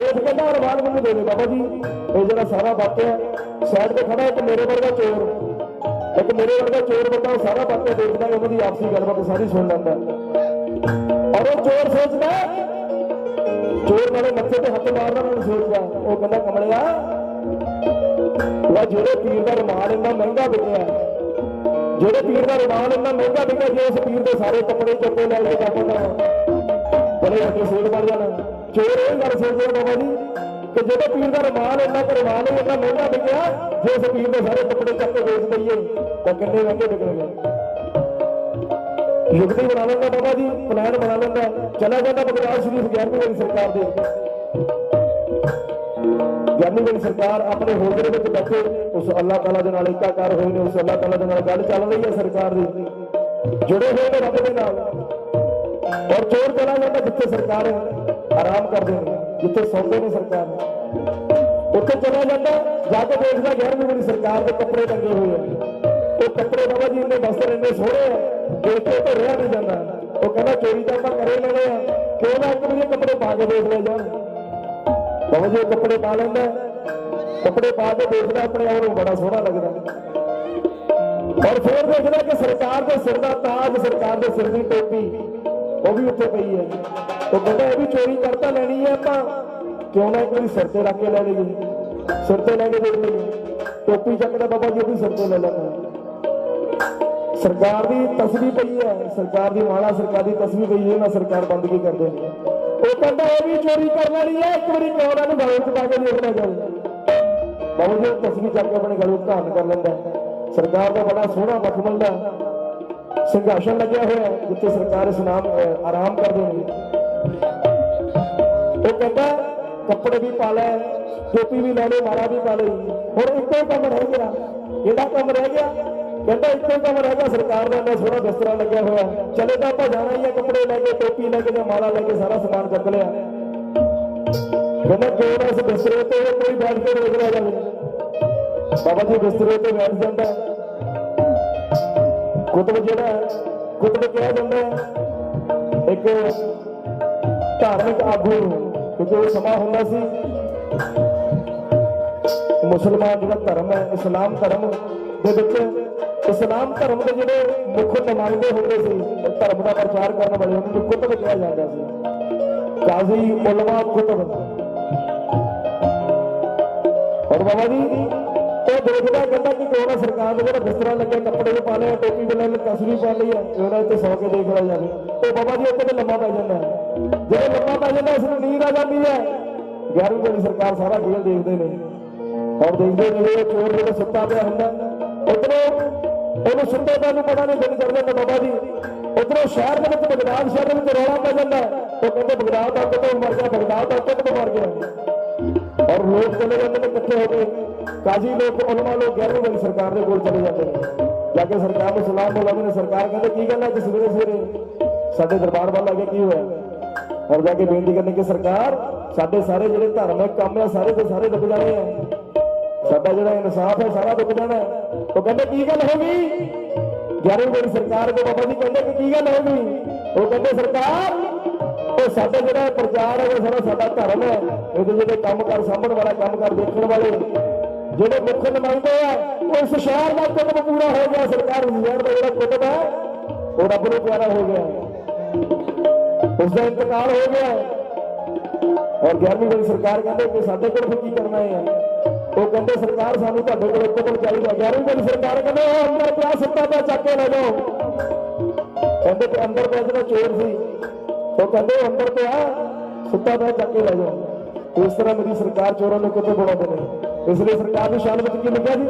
ਇਹ ਕਹਿੰਦਾ ਰਵਾਨ ਮੈਨੂੰ ਦੇ ਦੇ ਬਾਬਾ ਜੀ। ਇਹ ਜਿਹੜਾ ਸਾਰਾ ਵਾਕਿਆ ਸਾਈਡ ਤੇ ਖੜਾ ਇੱਕ ਮੇਰੇ ਵਰਗਾ ਚੋਰ। ਇੱਕ ਮੇਰੇ ਵਰਗਾ ਚੋਰ ਬੰਦਾ ਉਹ ਸਾਰਾ ਵਾਕਿਆ ਦੇਖਦਾ ਉਹਨਾਂ ਦੀ ਆਪਸੀ ਗੱਲਬਾਤ ਸਾਰੀ ਸੁਣ ਲੈਂਦਾ ਔਰ ਉਹ ਚੋਰ ਸੋਚਦਾ ਚੋਰ ਨਾਲੇ ਮੱਥੇ ਤੇ ਹੱਥ ਮਾਰਦਾ ਮੈਨੂੰ ਸੋਚਦਾ ਉਹ ਕਹਿੰਦਾ, ਕਮਲਿਆ, ਲਾ ਜਿਹੜੇ ਪੀਰ ਦਾ ਰਮਾਲ ਇੰਨਾ ਮਹਿੰਗਾ ਵਿਕਿਆ ਜਿਹੜੇ ਪੀਰ ਦਾ ਰਮਾਲ ਇੰਨਾ ਮਹਿੰਗਾ ਵਿਕਿਆ, ਜੇ ਉਸ ਪੀਰ ਦੇ ਸਾਰੇ ਕੱਪੜੇ ਚੱਕੇ ਲੈ ਕੇ ਜਾਵਾਂਗਾ ਬੜੇ ਵੱਡੇ ਸੇਲ ਬਣ ਜਾਣਾ। ਚੋਰ ਇਹ ਗੱਲ ਸੋਚਦਾ ਬਾਬਾ ਜੀ, ਕਿ ਜਦੋਂ ਪੀਰ ਦਾ ਰਮਾਲ ਇੰਨਾ ਕੁ ਹੀ ਇੰਨਾ ਮਹਿੰਗਾ ਵਿਕਿਆ ਜੇ ਉਸ ਪੀਰ ਦੇ ਸਾਰੇ ਕੱਪੜੇ ਚੱਕ ਕੇ ਵੇਚ ਦਈਏ। ਤਾਂ ਕਿੰਨੇ ਮਹਿੰਗੇ ਵਿਕਣਗੇ ਯੁਕਤੀ ਬਣਾ ਲੈਂਦਾ ਬਾਬਾ ਜੀ, ਪਲਾਨ ਬਣਾ ਲੈਂਦਾ। ਚਲਾ ਜਾਂਦਾ ਬਗਦਾਦ ਸ਼ਰੀਫ 11ਵੀਂ ਵਾਲੀ ਸਰਕਾਰ ਦੇ। ਗਿਆਨੀ ਵਾਲੀ ਸਰਕਾਰ ਆਪਣੇ ਹੋਲਡਰ ਵਿੱਚ ਬੈਠੇ, ਉਸ ਅੱਲਾਹ ਤਾਲਾ ਦੇ ਨਾਲ ਇਕਾਕਾਰ ਹੋਏ ਨੇ, ਉਸ ਅੱਲਾਹ ਤਾਲਾ ਦੇ ਨਾਲ ਗੱਲ ਚੱਲ ਰਹੀ ਹੈ ਸਰਕਾਰ ਦੀ। ਜੁੜੇ ਹੋਏ ਨੇ ਰੱਬ ਦੇ ਨਾਲ। ਔਰ ਚੋਰ ਚਲਾ ਜਾਂਦਾ ਜਿੱਥੇ ਸਰਕਾਰ ਆਰਾਮ ਕਰਦੇ ਨੇ, ਜਿੱਥੇ ਸੌਂਦੇ ਨੇ ਸਰਕਾਰ। ਉੱਥੇ ਚਲਾ ਜਾਂਦਾ, ਜਾ ਕੇ ਦੇਖਦਾ 11ਵੀਂ ਵਾਲੀ ਸਰਕਾਰ ਦੇ ਕੱਪੜੇ ਟੰਗੇ ਹੋਏ ਆ। ਉਹ ਕੱਪੜੇ ਬਾਬਾ ਜੀ ਇੰਨੇ ਵਸਤਰ ਇੰਨੇ ਸੋਹਣੇ ਆ ਦੇਖ ਕੇ ਤਾਂ ਰਿਹਾ ਨਹੀਂ ਜਾਂਦਾ। ਉਹ ਕਹਿੰਦਾ ਚੋਰੀ ਤਾਂ ਆਪਾਂ ਕਰੇ ਲੈਣੇ ਆ, ਕਿਉਂ ਨਾ ਇੱਕ ਵਾਰੀ ਕੱਪੜੇ ਪਾ ਕੇ ਦੇਖ ਲੈ ਜਾਣ। ਬਾਬਾ ਜੀ ਉਹ ਕੱਪੜੇ ਪਾ ਲੈਂਦਾ ਕੱਪੜੇ ਪਾ ਕੇ ਦੇਖਦਾ, ਆਪਣੇ ਆਪ ਨੂੰ ਬੜਾ ਸੋਹਣਾ ਲੱਗਦਾ। ਔਰ ਫਿਰ ਦੇਖਦਾ ਕਿ ਸਰਕਾਰ ਦੇ ਸਿਰ ਦਾ ਤਾਜ, ਸਰਕਾਰ ਦੇ ਸਿਰ ਦੀ ਟੋਪੀ। ਉਹ ਵੀ ਉੱਥੇ ਪਈ ਹੈ ਉਹ ਕਹਿੰਦਾ, ਇਹ ਵੀ ਚੋਰੀ ਕਰਤਾ ਲੈਣੀ ਹੈ ਆਪਾਂ। ਕਿਉਂ ਨਾ ਇੱਕ ਵਾਰੀ ਸਿਰ ਤੇ ਰੱਖ ਕੇ ਲੈ ਲਈਏ। ਸਿਰ ਤੇ ਲੈ ਕੇ ਦੇਖ ਲਈਏ। ਟੋਪੀ ਚੱਕਦਾ ਬਾਬਾ ਜੀ ਉਹ ਵੀ ਸਿਰ ਤੇ ਲੈ ਲੈਂਦਾ ਸਰਕਾਰ ਦੀ ਤਸਵੀਰ ਪਈ ਹੈ। ਸਰਕਾਰ ਦੀ ਮਾਲਾ, ਸਰਕਾਰ ਦੀ ਤਸਵੀਰ ਪਈ ਹੈ। ਨਾ ਸਰਕਾਰ ਬੰਦਗੀ ਕਰਦੇ ਨੇ? ਉਹ ਕਹਿੰਦਾ, ਇਹ ਵੀ ਚੋਰੀ ਕਰਨ ਵਾਲੀ ਹੈ ਇੱਕ ਵਾਰੀ ਕਿਉਂ ਨਾ ਨੂੰ ਗਲੇ ਚ ਪਾ ਕੇ ਦੇਖਣਾ ਜਾਵੇ। ਬਾਬਾ ਜੀ, ਉਹ ਤਸਵੀਰ ਚੱਕ ਕੇ ਆਪਣੇ ਗਲੇ ਵਿੱਚ ਧਾਰਨ ਕਰ ਲੈਂਦਾ। ਸਰਕਾਰ ਦਾ ਬੜਾ ਸੋਹਣਾ ਮਖਮਲ ਦਾ। ਸੰਘਰਸ਼ਨ ਲੱਗਿਆ ਹੋਇਆ ਹੈ, ਜਿੱਥੇ ਸਰਕਾਰ ਇਸ ਨਾਮ ਆਰਾਮ ਕਰ ਨੇ ਉਹ ਕਹਿੰਦਾ ਕੱਪੜੇ ਵੀ ਪਾ ਲੈ ਟੋਪੀ ਵੀ ਲੈ ਲੈ ਮਾਲਾ ਵੀ ਪਾ ਲਈ। ਹੁਣ ਇੱਕੋ ਕੰਮ ਰਹਿ ਗਿਆ। ਇਹਦਾ ਕੰਮ ਰਹਿ ਗਿਆ? ਕਹਿੰਦਾ ਇੱਕੋ ਕੰਮ ਰਹਿ ਗਿਆ। ਸਰਕਾਰ ਦਾ ਇੰਨਾ ਸੋਹਣਾ ਬਿਸਤਰਾ ਲੱਗਿਆ ਹੋਇਆ ਚਲੇ ਤਾਂ ਆਪਾਂ ਜਾਣਾ ਹੀ ਆ ਕੱਪੜੇ ਲੈ ਕੇ ਟੋਪੀ ਲੈ ਕੇ ਤੇ ਮਾਲਾ ਲੈ ਕੇ ਸਾਰਾ ਸਮਾਨ ਚੱਕ ਲਿਆ। ਕਹਿੰਦਾ ਕਿਉਂ ਇਸ ਬਿਸਤਰੇ ਤੇ ਕੋਈ ਬੈਠ ਕੇ ਦੇਖ ਲਿਆ ਜਾਵੇ। ਬਾਬਾ ਜੀ ਬਿਸਤਰੇ ਤੇ ਬੈਠ ਜਾਂਦਾ ਕੁਤਬ ਜਿਹੜਾ ਹੈ, ਕੁਤਬ ਕਿਹਾ ਜਾਂਦਾ ਹੈ, ਇੱਕ ਧਾਰਮਿਕ ਆਗੂ ਕਿਉਂਕਿ ਉਹ ਸਮਾਂ ਹੁੰਦਾ ਸੀ ਮੁਸਲਮਾਨ ਜਿਹੜਾ ਧਰਮ ਹੈ ਇਸਲਾਮ ਧਰਮ ਦੇ ਵਿੱਚ ਇਸਲਾਮ ਧਰਮ ਦੇ ਜਿਹੜੇ ਮੁੱਖ ਨੁਮਾਇੰਦੇ ਹੁੰਦੇ ਸੀ ਉਹ ਧਰਮ ਦਾ ਪ੍ਰਚਾਰ ਕਰਨ ਵਾਲੇ ਉਹਨਾਂ ਨੂੰ ਕੁਤਬ ਕਿਹਾ ਜਾਂਦਾ ਸੀ ਕਾਜ਼ੀ ਉਲਮਾ ਕੁਤਬ ਔਰ ਬਾਬਾ ਜੀ ਉਹ ਦੇਖਦਾ ਕਹਿੰਦਾ ਕਿ ਕੋਣਾ ਸਰਕਾਰ ਦੇ ਜਿਹੜਾ ਬਿਸਤਰਾ ਲੱਗਿਆ, ਕੱਪੜੇ ਵੀ ਪਾ ਲਿਆ ਟੋਪੀ ਵੀ ਲੈ ਲਈ ਤਸਵੀਰ ਪਾ ਲਈ ਹੈ ਉਹਨਾਂ ਇੱਥੇ ਸੌ ਕੇ ਦੇਖ ਲਿਆ ਜਾਵੇ। ਤੇ ਬਾਬਾ ਜੀ ਉੱਥੇ ਤੇ ਲੰਮਾ ਪੈ ਜਾਂਦਾ ਹੈ। ਜਦੋਂ ਲੰਮਾ ਪੈ ਜਾਂਦਾ ਉਸ ਨੂੰ ਨੀਂਦ ਆ ਜਾਂਦੀ ਹੈ। 11ਵੀਂ ਵਾਲੀ ਸਰਕਾਰ ਸਾਰਾ ਖੇਲ ਦੇਖਦੇ ਨੇ। ਔਰ ਦੇਖਦੇ ਨੇ ਵੀ ਚੋਰ ਜਿਹੜਾ ਸੁੱਤਾ ਪਿਆ ਹੁੰਦਾ। ਉਧਰੋਂ ਉਹਨੂੰ ਸੁੱਤੇ ਪਿਆ ਨੂੰ ਪਤਾ ਨਹੀਂ ਦਿਨ ਚੜ ਜਾਂਦਾ ਬਾਬਾ ਜੀ। ਉਧਰੋਂ ਸ਼ਹਿਰ ਦੇ ਵਿੱਚ ਬਗਦਾਦ ਸ਼ਹਿਰ ਦੇ ਵਿੱਚ ਰੌਲਾ ਪੈ ਜਾਂਦਾ। ਉਹ ਕਹਿੰਦੇ, ਬਗਦਾਦ ਦਾ ਕਦੋਂ ਮਰ ਗਿਆ, ਬਗਦਾਦ ਦਾ ਕਦੋਂ ਮਰ ਗਿਆ। ਔਰ ਲੋਕ ਚਲੇ ਜਾਂਦੇ ਨੇ ਇਕੱਠੇ ਹੋ ਕੇ। ਕਾਜ਼ੀ ਲੋਕ, ਉਲਮਾ ਲੋਕ 11ਵੀਂ ਵਾਲੀ ਦੇ ਕੋਲ ਚਲੇ ਜਾਂਦੇ ਨੇ। ਜਾ ਸਰਕਾਰ ਨੂੰ ਸਲਾਮ ਬੁਲਾਉਂਦੇ ਨੇ, ਸਰਕਾਰ ਕਹਿੰਦੇ, ਕੀ ਗੱਲ ਹੈ ਕਿ ਸਵੇਰੇ ਸਵੇਰੇ? ਸਾਡੇ ਦਰਬਾਰ ਵੱਲ ਆ ਕੇ ਕੀ ਹੋਇਆ? ਔਰ ਜਾ ਕੇ ਬੇਨਤੀ ਕਰਨੀ ਕਿ ਸਰਕਾਰ, ਸਾਡੇ ਸਾਰੇ ਜਿਹੜੇ ਧਾਰਮਿਕ ਕੰਮ ਆ ਸਾਰੇ ਦੇ ਸਾਰੇ ਰੁਕ ਜਾਣੇ ਆ। ਸਾਡਾ ਜਿਹੜਾ ਇਨਸਾਫ ਹੈ, ਸਾਰਾ ਰੁਕ ਜਾਣਾ ਉਹ ਕਹਿੰਦੇ, ਕੀ ਗੱਲ ਹੋ ਗਈ? 11ਵੀਂ ਵਾਲੀ ਸਰਕਾਰ ਦੇ ਬਾਬਾ ਜੀ ਕਹਿੰਦੇ ਕਿ ਕੀ ਗੱਲ ਹੋ ਗਈ? ਉਹ ਕਹਿੰਦੇ, ਸਰਕਾਰ ਉਹ ਸਾਡਾ ਜਿਹੜਾ ਪ੍ਰਚਾਰ ਹੈ ਸਾਡਾ ਸਾਡਾ ਧਰਮ ਹੈ। ਇਹਦੇ ਜਿਹੜੇ ਕੰਮ ਕਰ, ਸਾਂਭਣ ਵਾਲਾ ਕੰਮ ਕਰ, ਦੇਖਣ ਵਾਲੇ। ਜਿਹੜੇ ਮੁੱਖ ਨੁਮਾਇੰਦੇ ਆ, ਉਹ ਸ਼ਹਿਰ ਦਾ ਕੁਤਬ ਪੂਰਾ ਹੋ ਗਿਆ, ਸਰਕਾਰ ਉਸ ਦਾ ਜਿਹੜਾ ਕੁਤਬ ਹੈ, ਉਹ ਰੱਬ ਨੂੰ ਪਿਆਰਾ ਹੋ ਗਿਆ। ਉਸ ਦਾ ਇੰਤਕਾਲ ਹੋ ਗਿਆ। ਔਰ 11ਵੀਂ ਵਾਲੀ ਸਰਕਾਰ ਕਹਿੰਦੇ ਕਿ ਸਾਡੇ ਕੋਲ ਫਿਰ ਕੀ ਕਰਨਾ ਹੈ? ਉਹ ਕਹਿੰਦੇ, ਸਰਕਾਰ ਸਾਨੂੰ ਤੁਹਾਡੇ ਕੋਲ ਕੁਤਬ ਚਾਹੀਦਾ। 11ਵੀਂ ਵਾਲੀ ਸਰਕਾਰ ਕਹਿੰਦੇ, ਉਹ ਅੰਦਰ ਪਿਆ, ਸੁੱਤਾ ਪਿਆ, ਚੱਕ ਕੇ ਲੈ ਜਾਓ। ਕਹਿੰਦੇ ਕਿ ਅੰਦਰ ਪਿਆ ਜਿਹੜਾ ਚੋਰ ਸੀ ਉਹ ਕਹਿੰਦੇ ਉਹ ਅੰਦਰ ਪਿਆ ਸੁੱਤਾ ਪਿਆ ਚੱਕ ਕੇ ਲੈ ਜਾਓ ਇਸ ਤਰ੍ਹਾਂ ਮੇਰੀ ਸਰਕਾਰ ਚੋਰਾਂ ਨੂੰ ਕਿਤੇ ਬਣਾਉਂਦੇ ਨੇ ਇਸ ਲਈ ਸਰਕਾਰ ਦੀ ਸ਼ਾਨ ਵਿੱਚ ਕੀ ਲਿਖਿਆ ਜੀ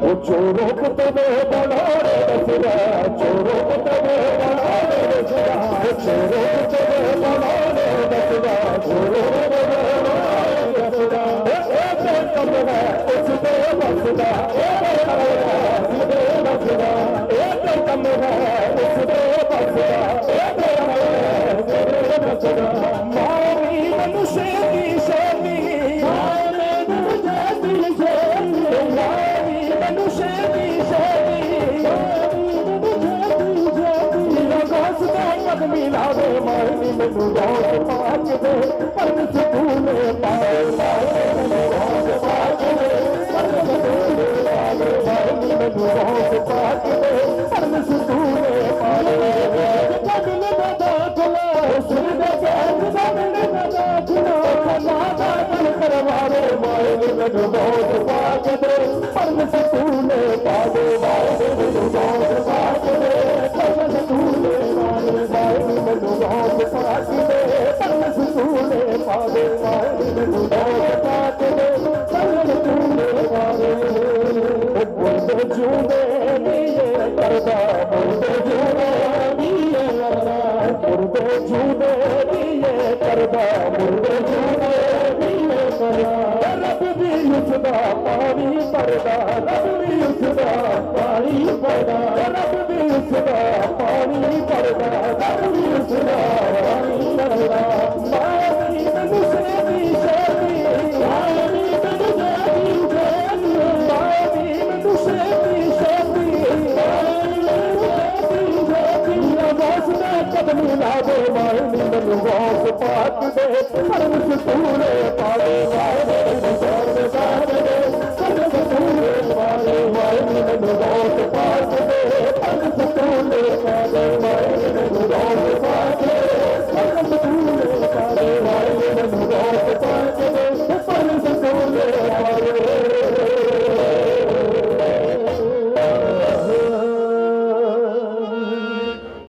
ਉਹ ਚੋਰੋ ਕਿਤੇ ਬਣਾਉਣੇ ਦਸਰਾ ਚੋਰੋ ਕਿਤੇ ਬਣਾਉਣੇ ਦਸਰਾ ਚੋਰੋ ਕਿਤੇ ਬਣਾਉਣੇ ਦਸਰਾ ਚੋਰੋ ਕਿਤੇ ਬਣਾਉਣੇ ਦਸਰਾ ਇਹ ਤੇ ਕੰਮ ਹੈ ਉਸ ਤੇ ਬਸਦਾ ਇਹ ਤੇ ਕੰਮ ਹੈ ਉਸ ਤੇ ਬਸਦਾ ਇਹ ਤੇ ਕੰਮ ਹੈ ਉਸ ਤੇ ਬਸਦਾ ਇਹ ਤੇ ਕੰਮ ਹੈ ਉਸ ਮਿਲਾਵੇ ਮਾਰਨੀ ਮੈਨੂੰ ਰੋਜ਼ ਪਾਕ ਦੇ ਪਰ ਸਕੂਨ ਪਾਏ ਮਾਰਨੀ ਮੈਨੂੰ ਰੋਜ਼ ਪਾਕ ਦੇ ਪਰ ਸਕੂਨ ਪਾਏ ਮਾਰਨੀ ਮੈਨੂੰ ਰੋਜ਼ ਪਾਕ ਦੇ ਪਰਨ ਸਕੂਲੇ ਪਾ ਦੇ ਵਾਹਿ ਮੈਨੂੰ ਬਹੁਤ ਪਾਕ ਦੇ ਪਰਨ ਸਕੂਲੇ ਪਾ ਦੇ ਮੈਨੂੰ ਬਹੁਤ ਪਾਕ ਦੇ ਪਰਨ ਸਕੂਲੇ ਪਾ ਦੇ ਮੈਨੂੰ ਬਹੁਤ ਪਾਕ ਦੇ ਪਰਨ ਸਕੂਲੇ ਪਾ ਦੇ ਪਾਣੀ ਭਰਦਾ ਰੱਬ ਵੀ ਉਸਦਾ ਪਾਣੀ ਭਰਦਾ ਰੱਬ ਵੀ ਉਸਦਾ ਪਾਣੀ ਭਰਦਾ ਰੱਬ ਵੀ ਉਸਦਾ ਪਾਣੀ ਭਰਦਾ ਮਾਰੀ ਮੈਨੂੰ ਸੇਵੀ ਸੇਵੀ ਮਾਰੀ ਮੈਨੂੰ ਸੇਵੀ ਸੇਵੀ ਮਾਰੀ ਮੈਨੂੰ ਸੇਵੀ ਸੇਵੀ ਮਾਰੀ ਮੈਨੂੰ ਸੇਵੀ ਸੇਵੀ ਆਵਾਜ਼ ਮੈਂ ਕਦਮ